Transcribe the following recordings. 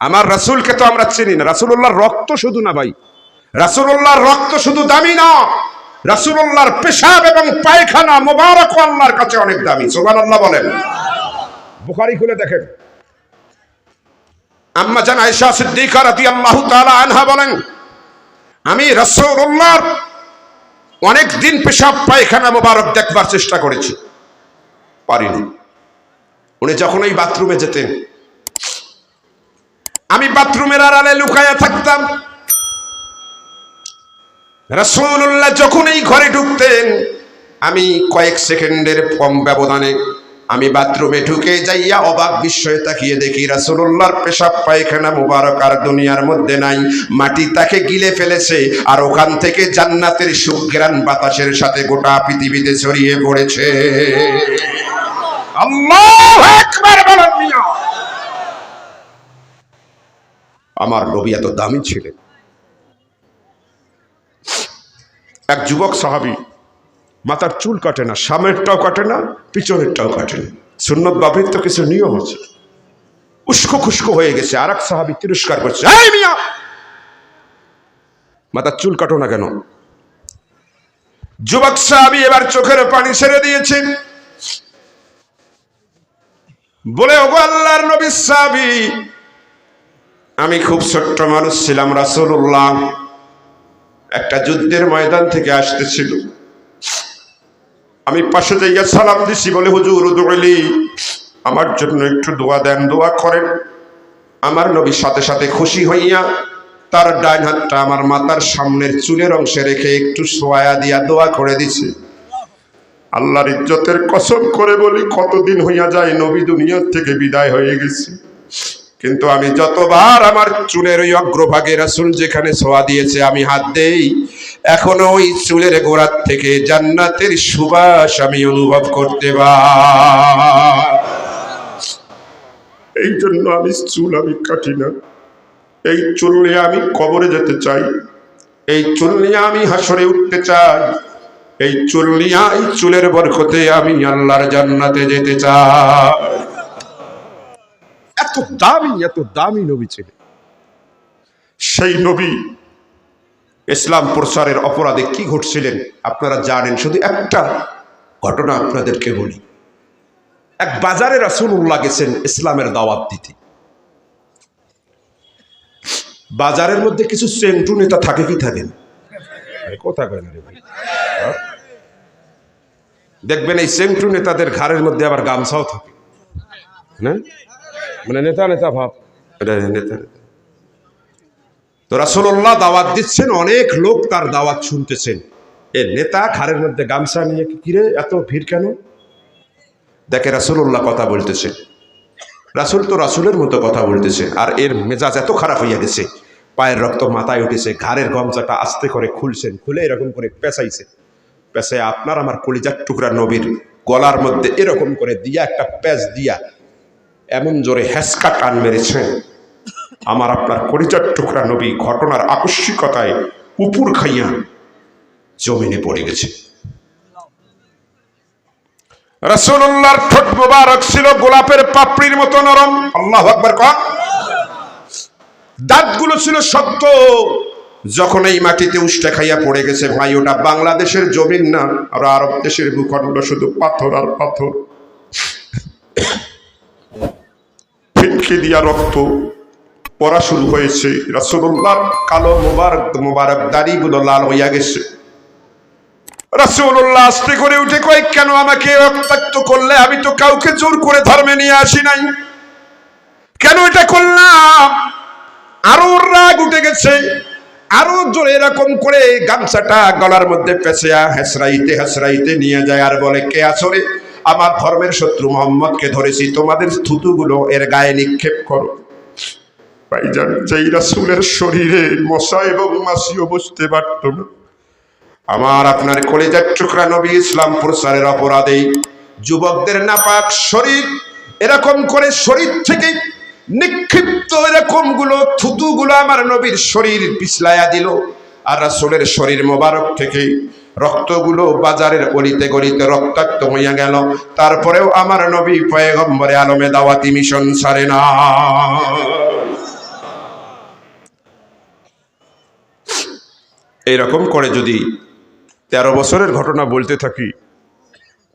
আমার রাসূলকে তো আমরা চিনি না। রাসূলুল্লাহর রক্ত শুধু না ভাই। রাসূলুল্লাহর রক্ত শুধু দামি না। রাসূলুল্লাহর পেশাব এবং পায়খানা মোবারক আল্লাহর কাছে অনেক দামি। সুবহানাল্লাহ বলেন। বুখারি খুলে দেখেন। আম্মা জান আয়েশা সিদ্দিকা রাদিয়াল্লাহু তাআলা আনহা বলেন, আমি রাসূলুল্লাহর অনেক দিন পেশাব, পায়খানা মোবারক দেখবার চেষ্টা করেছি। পারিনি। উনি যখন ওই বাথরুমে যেতেন আমি বাথরুমের আড়ালে লুকায়া থাকতাম। রাসূলুল্লাহ যখন এই ঘরে ঢুকতেন, আমি কয়েক সেকেন্ডের কম ব্যবধানে আমি বাথরুমে ঢুকে যাইয়া অবাক বিস্ময়ে তাকিয়ে দেখি, রাসূলুল্লাহর পেশাব পায়খানা মুবারক আর দুনিয়ার মধ্যে নাই। মাটি তাকে গিলে ফেলেছে আর ওখান থেকে জান্নাতের সুঘ্রাণ বাতাসের সাথে গোটা পৃথিবীতে ছড়িয়ে পড়েছে। আল্লাহু আকবার, বলেন মিয়া আমার নবী এত দামি ছিলেন। এক যুবক সাহাবী, মাথার চুল কাটে না, সামনেরটাও কাটে না, পিছনেরটাও কাটে না। সুন্নত বাবরির তো কিছু নিয়ম আছে। উস্কো খুস্কো হয়ে গেছে আর এক সাহাবি তিরস্কার করছে মাথার চুল কাটো না কেন? যুবক সাহাবি এবার চোখের পানি ছেড়ে দিয়েছেন বলে, ওগো আল্লাহর নবী সাহাবি আমি খুব ছোট্ট মানুষ ছিলাম, রাসূলুল্লাহ। একটা যুদ্ধের ময়দান থেকে আসতেছিল। আমি পাশে যাইয়া সালাম দিছি, বলে, হুজুর দৌড়লি আমার জন্য একটু দোয়া দেন, দোয়া করেন। আমার নবী সাথে সাথে খুশি হইয়া তার ডাইন হাতটা আমার মাথার সামনের চুলের অংশে রেখে একটু সোয়া দিয়া দোয়া করে দিছে। আল্লাহর ইজ্জতের কসম করে বলি, কতদিন হইয়া যায় নবী দুনিয়ার থেকে বিদায় হয়ে গেছে। কিন্তু আমি যতবার আমার চুলের ওই অগ্রভাগে রাসুল যেখানে ছোঁয়া দিয়েছে, আমি হাত দেই। এখনও ওই চুলের গোড়ার থেকে জান্নাতের সুবাস আমি অনুভব করতে পার। এই জন্য আমি চুল আমি কাটি না। এই চুল নিয়ে আমি কবরে যেতে চাই। এই চুল নিয়ে আমি হাসরে উঠতে চাই। এই চুল নিয়ে এই চুলের বরকতে আমি আল্লাহর জান্নাতে যেতে চাই। এত দামি এত দামি নবী ছিলেন। সেই নবী ইসলাম প্রচারের অপরাধে কি ঘটছিলেন আপনারা জানেন? শুধু একটা ঘটনা আপনাদেরকে বলি। এক বাজারে রাসূলুল্লাহ গেছেন ইসলামের দাওয়াত দিতে। বাজারের মধ্যে কিছু সেন্টু নেতা থাকে কি থাকেন কথা কয় না রে ভাই। হ্যাঁ? দেখবেন এই সেন্টু নেতাদের ঘাড়ের মধ্যে আবার গামছাও থাকে। না মানে নেতা নেতা ভাব। নেতা। তো রাসূলুল্লাহ দাওয়াত দিচ্ছেন, অনেক লোক তার দাওয়াত শুনতেছেন। এ নেতা ঘাড়ের মধ্যে গামছা নিয়ে কিরে, এত ভিড় কেন? দেখে রাসূলুল্লাহ কথা বলতেছে। রাসূল তো রাসূলের মতো কথা বলতেছে, আর এর মেজাজ এত খারাপ হইয়া গেছে। পায়ের রক্ত মাথায় উঠেছে, ঘাড়ের গামছাটা আস্তে করে খুলছেন, খুলে এরকম করে পেঁচাইছে। পেঁচায় আপনার আমার কলিজার টুকরা নবীর গলার মধ্যে এরকম করে দিয়া একটা প্যাচ দিয়া এমন জোরে হ্যাসকা টান মেরেছে। আমার আপনার কলিজার টুকরা নবী ঘটনার আকস্মিকতায় উপুর খাইয়া জমিনে পড়ে গেছে। রাসূলুল্লাহর ঠোঁট মোবারক ছিল গোলাপের পাপড়ির মতো নরম। আল্লাহ আকবার কন দাঁতগুলো ছিল শক্ত। যখন এই মাটিতে উষ্টা খাইয়া পড়ে গেছে, ভাই, ওটা বাংলাদেশের জমিন না, আর আরব দেশের ভূখণ্ড শুধু পাথর আর পাথর। ফিটকি দিয়া রক্ত পড়া শুরু হয়েছে। রাসূলুল্লাহর কালো মোবারক মোবারক দাড়িগুলো লাল হইয়া গেছে। করে উঠে কেন আমাকে রক্তাক্ত করলে? আমি তো কাউকে জোর করে ধর্মে নিয়ে আসি নাই। কেন এটা করলাম? রাগ উঠে গেছে। এরকম করে গামছাটা গলার মধ্যে পেঁচেয়া হেসরাইতে হেসরাইতে নিয়ে যায় আর বলে, কে আসরে আমার ধর্মের শত্রু মোহাম্মদকে ধরেছি, তোমাদের থুতুগুলো এর গায়ে নিক্ষেপ করো। ভাইজান, যেই রাসূলের শরীরে মশা এবং মাসিও বুঝতে পারত না। আমার আপনার কলেজার টুকরা নবী ইসলাম প্রচারের অপরাধে যুবকদের নাপাক শরীর এরকম করে শরীর থেকে নিক্ষিপ্ত এরকমগুলো থুতু গুলো আমার নবীর শরীর পিছলাইয়া দিল। আর রাসূলের শরীর মোবারক থেকে রক্তগুলো বাজারের গলিতে গলিতে রক্তাক্ত হইয়া গেল। তারপরেও আমার নবী পয়গম্বরে আলমে দাওয়াতি মিশন সারে না। এইরকম করে যদি তেরো বছরের ঘটনা বলতে থাকি,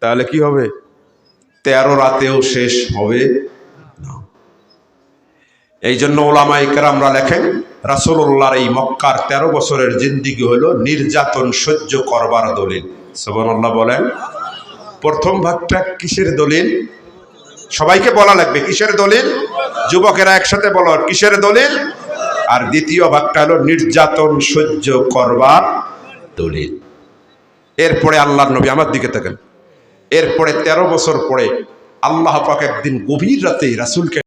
তাহলে কি হবে? তেরো রাতেও শেষ হবে। এই জন্য ওলামা ইকরামরা লেখেন, রাসূলুল্লাহর এই মক্কার তেরো বছরের জিন্দিগি হলো নির্যাতন সহ্য করবার দলিল। সুবহানাল্লাহ বলেন, প্রথম ভাগটা কিসের দলিল? সবাইকে বলা লাগবে, কিসের দলিল? যুবকেরা একসাথে বলো, কিসের দলিল? আর দ্বিতীয় ভাগটা হলো নির্যাতন সহ্য করবার দলিল। এরপরে আল্লাহর নবী আমার দিকে থাকেন এরপরে তেরো বছর পরে আল্লাহ পাক একদিন গভীর রাতে রাসূলকে